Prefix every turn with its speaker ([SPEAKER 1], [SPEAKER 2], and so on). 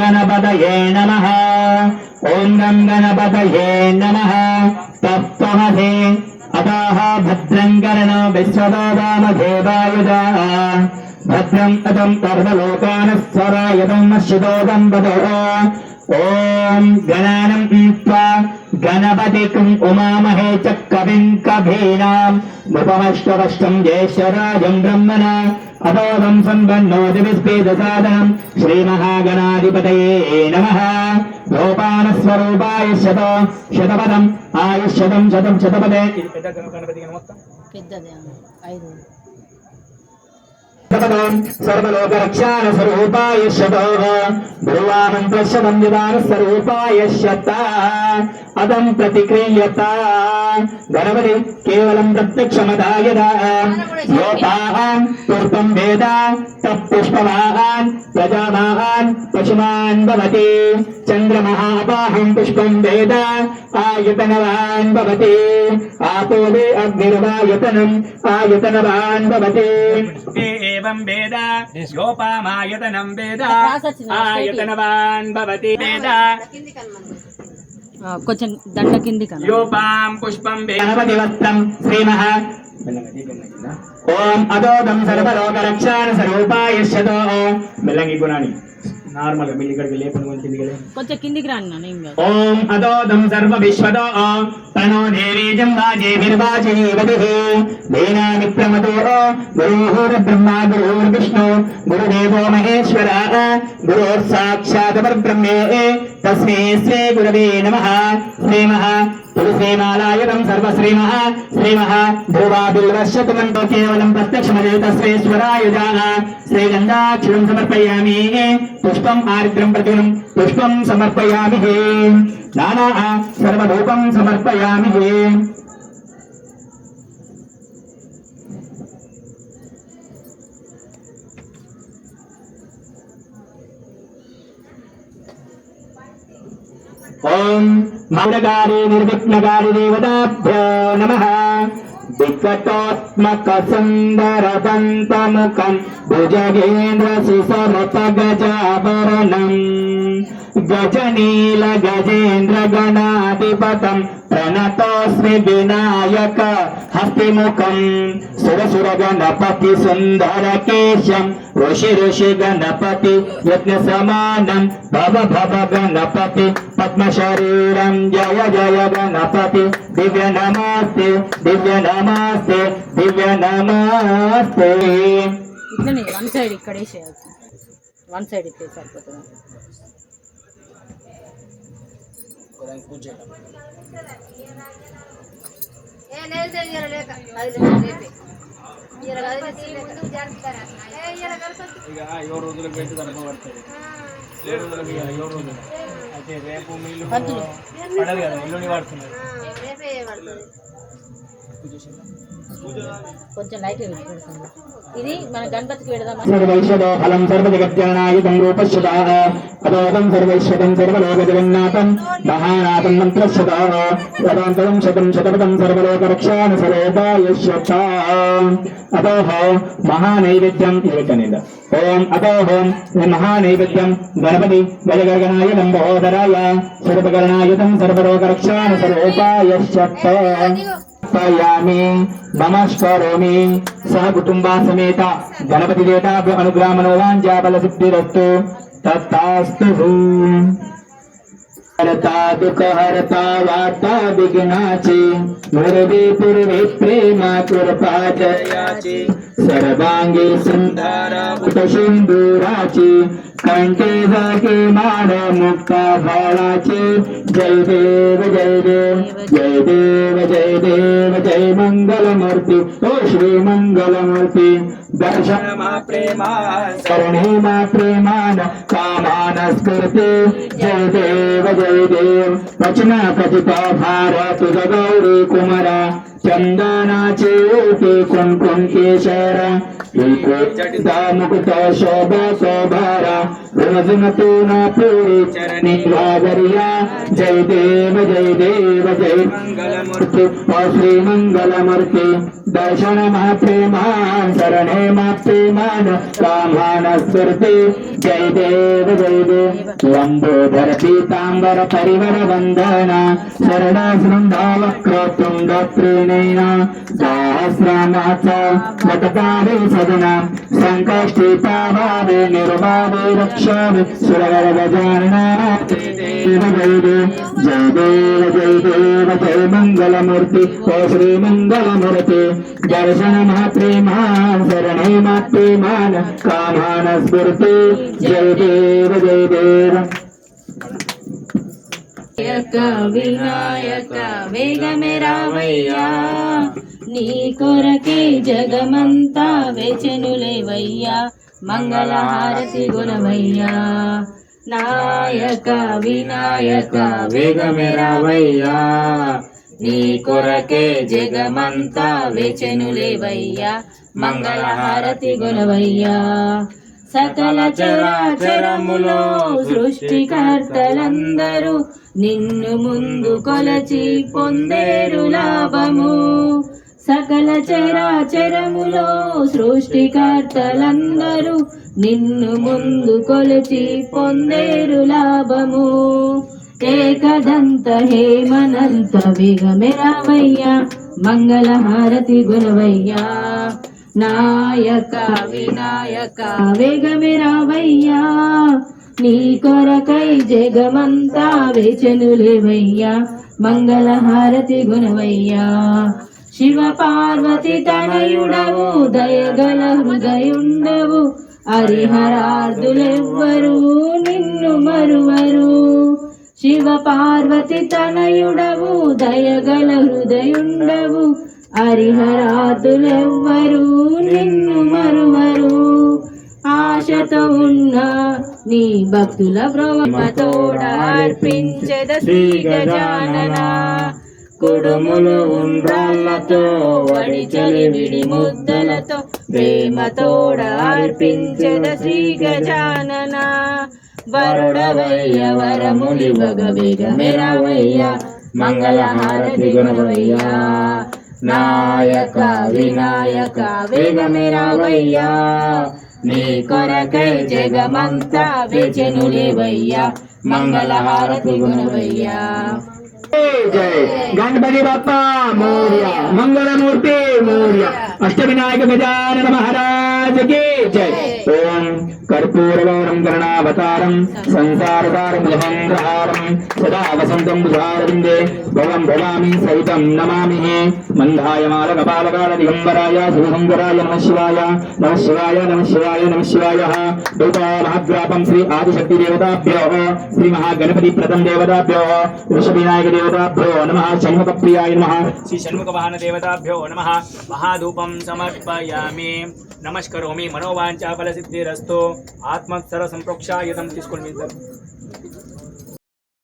[SPEAKER 1] गणपतये नमः ॐ गं गणपतये नमः तत्त्वमधे अताः भद्रम् करणो विश्वदामधेवायुधाः भद्रम् अतम् कर्मलोकानः स्वरायतम् अश्रुतोदम् वदः ఓం గణానం ఈశ్వా గణపతికుం ఉమామహే చ కవిం కభీనాం నృపమష్టవష్టం జేశ్వరాజం బ్రహ్మణ అపోదం సంపన్నో దివిస్పేద సాధనం శ్రీమహాగణాధిపతయే నమ గోపాలస్వరూపాయ శత శతపదం ఆయుష్ శతం శతపదే పెద్ద గణపతి పెద్దదే ఐదు సర్వలోకరక్షాణ స్వరూపాయ భగవానం పశ్యదం విధాన స్వరూపాయ అదం ప్రతిక్రియత గణపతి కేవలం ప్రత్యక్షమదాయ యోపాహాన్ పూర్వం వేద తత్పుష్పవాహాన్ ప్రజావాహాన్ పశుమాన్ భవతి చంద్రమహాపాహం పుష్పం వేద ఆయతనవాన్ భవతి ఆపోదే అగ్నిర్వాయతనం ఆయతనవాన్ భవతి
[SPEAKER 2] ఏం వేద గోపామాయతనం వేద ఆయతనవాన్ భవతి వేద
[SPEAKER 3] కొంచెం దండ కింది
[SPEAKER 1] యోపాం పుష్పం వేదవతివత్తం శ్రీమః ఓం అదోదం సర్వలోకరక్షాణ స్వరూపాయ శతో
[SPEAKER 4] మెల్లంగి గుణాని నార్మల్ మీరు ఇక్కడికి లేపని కొంచెం కిందికి
[SPEAKER 3] కొంచెం కిందికి రాను ఇంకా
[SPEAKER 1] ఓం అదోదం సర్వ విశ్వదో తనో దేవీజం వాజే విర్వాజే వదిహి దేనామి ప్రమదో గురుహూర బ్రహ్మ గురుహూర్ విష్ణు గురుదేవో మహేశ్వర గురు సాక్షాత్ పరబ్రహ్మే తస్మే శ్రీ గురవే నమ శ్రీ మహా తులసీమాలాయనం సర్వశ్రీమ శ్రీమ భూవాభిర్వశ్యకుమంతో కేవలం ప్రత్యక్షమేత ప్రత్యక్షమజేతశ్రేశ్వరాయుధాన శ్రీగంధాక్షరం సమర్పయామి పుష్పం ఆరిద్రం ప్రతిం పుష్పం సమర్పయామి నానా సర్వరూపం సమర్పయామి ఓం మౌనగారి నిర్విఘ్నగారి దేవతాభ్యో నమ వికటోత్మక సుందర దంతముఖం భుజగేంద్ర సుసరత గజాభరణం గజనీల గజేంద్ర గణాధిపతం ఘనతా వినాయక హస్తిముఖం సురసుర గణపతి సుందర కేశం ఋషి ఋషి గణపతి యజ్ఞ సమానం భవ భవ గణపతి పద్మ శరీరం జయ జయ గణపతి దివ్య నమాస్తే దివ్య నమాస్తే దివ్య నమాస్తే
[SPEAKER 3] వన్ సైడ్ ఇక్కడే వన్ సైడ్ ఇక్కడే సరిపోతుంది
[SPEAKER 4] దానికి పూజ ఇక ఏడు రోజులకు పెట్టి పడుతుంది ఏడు రోజులకు ఏడు రోజులు అయితే రేపు నీళ్ళు పడదు కదా ఇల్లుని పడుతున్నారు
[SPEAKER 3] కొంచెం లైట్ పెడుతుంది ఇది మన గణపతికి
[SPEAKER 1] ఫలం సర్వజగత్యానాయుధం రూపశ్రుతా అదోదం సర్వైశ్వతం సర్వలోక జగన్నాథం మహానాథం మంత్రశ్రుత శతాంతరం శతం శతపథం సర్వలోక రక్షాన సర్వోపాయశ్రత అతోహ మహానైవేద్యం ఇవకనేద ఓం అతోహం మహానైవేద్యం గణపతి గజగర్గణాయ నంబోదరాయ సర్వగణాయుధం సర్వలోక రక్షాన సమర్పయామి నమస్కరోమి సహ కుటుంబా సమేత గణపతి దేవతాభ్య అనుగ్రామణో వాంఛాబల సిద్ధిరస్తు తత్తాస్తు हरता दुख हरता वार्ता विघ्नाची मुरवी पूर्वी प्रेमा कृपा जयाची सर्वांगी सुंदरा पुट सिंदुराची कंटे जागे मान मुक्ता भावाचे जय देव जय देव जय देव जय देव जय मंगलमूर्ती ओ श्री मंगलमूर्ती दर्शन मा प्रेमा करणे मा प्रेमान कामानस करते जय देव जय देव वचना कथिता भार तुझ गौरी कुमारा चंदनाचे ओटे कुंकुम केशरा मुक्ता शोभा शोभारा रणसमतो न पूरे चरणी वावरिया जय देव जय देव जय मंगलमूर्ति और श्री मंगलमूर्ति दर्शन मात्रे मान शरणे मात्रे मान कामान स्मृति जय देव जय देव लंबोधर पीतांबर परिवर वंदना शरण शृंदा वक्रोतुंग त्रिनयना सहस्रनाथ नटकारी सदनां सङ्कष्टिताभावे निर्भावे रक्षामि सुरगरगजानां जय देव जय देव जय मंगल मंगल मूर्ति मूर्ति श्री दर्शन मात्रे मान शरण मात्रे मान कामान स्मृति जय देव जय देव
[SPEAKER 5] विनायक वेग मेरा रामय्या నీ కొరకే జగమంతా వేచనులేవయ్యా మంగళహారతి గుణమయ్యా నాయక వినాయక వేగమెరావయ్యా నీ కొరకే జగమంతా వేచనులేవయ్యా మంగళహారతి గుణమయ్యా సకల చరాచరములో సృష్టికర్తలందరూ నిన్ను ముందు కొలచి పొందేరు లాభము సకల చరాచరములో సృష్టికర్తలందరూ నిన్ను ముందు కొలిచి పొందేరు లాభము ఏకదంత హేమనంత విగమిరావయ్యా మంగళహారతి గురవయ్యా నాయక వినాయక వేగమిరావయ్యా నీ కొరకై జగమంతా వేచనులేవయ్యా మంగళహారతి గుణవయ్యా శివ పార్వతి తనయుడవు దయగల హృదయుండవు హరిహరార్థులెవ్వరూ నిన్ను మరువరు శివ పార్వతి తనయుడవు దయగల హృదయుండవు హరిహరాదులెవ్వరు నిన్ను మరువరు ఆశతో ఉన్న నీ భక్తుల బ్రహ్మతోడ అర్పించద శ్రీ గజాననా కుడుములు ఉండ్రాళ్లతో వడిచలి విడి ముద్దలతో ప్రేమతోడ అర్పించద శ్రీ గజానన వరుడవయ్య వరములివగ విగమెరవయ్య మంగళహారతి గుణవయ్య నాయక వినాయక విగమెరవయ్యా నీ కొరకై జగమంతా విజనులివయ్యా మంగళహారతి గుణవయ్యా
[SPEAKER 1] जय गणपति बापा मौर्य मंगल मूर्ति अष्ट अष्टविनायक गजानन महाराज మహారాజకి జై ఓం కర్పూరగౌరం కరుణావతారం సంసారతారం జమంగ్రహారం సదా వసంతం బుధారవిందే భవం భవామి సహితం నమామి మందాయ మాల కపాలకాల దిగంబరాయ శివశంకరాయ నమ శివాయ నమ శివాయ నమ శివాయ నమ శివాయ దూతా మహాగ్రాపం శ్రీ ఆదిశక్తి దేవతాభ్యో శ్రీ మహాగణపతి ప్రథం దేవతాభ్యో వృషభినాయక దేవతాభ్యో నమ షణ్ముఖ ప్రియాయ నమ
[SPEAKER 2] శ్రీ షణ్ముఖ వాహన దేవతాభ్యో నమ మహాధూపం సమర్పయామి నమస్కారం కరోమి మనోవాంఛ ఫలసిద్ధిరస్తో ఆత్మ సర్వ సంప్రోక్షాయుధం తీసుకొని మీద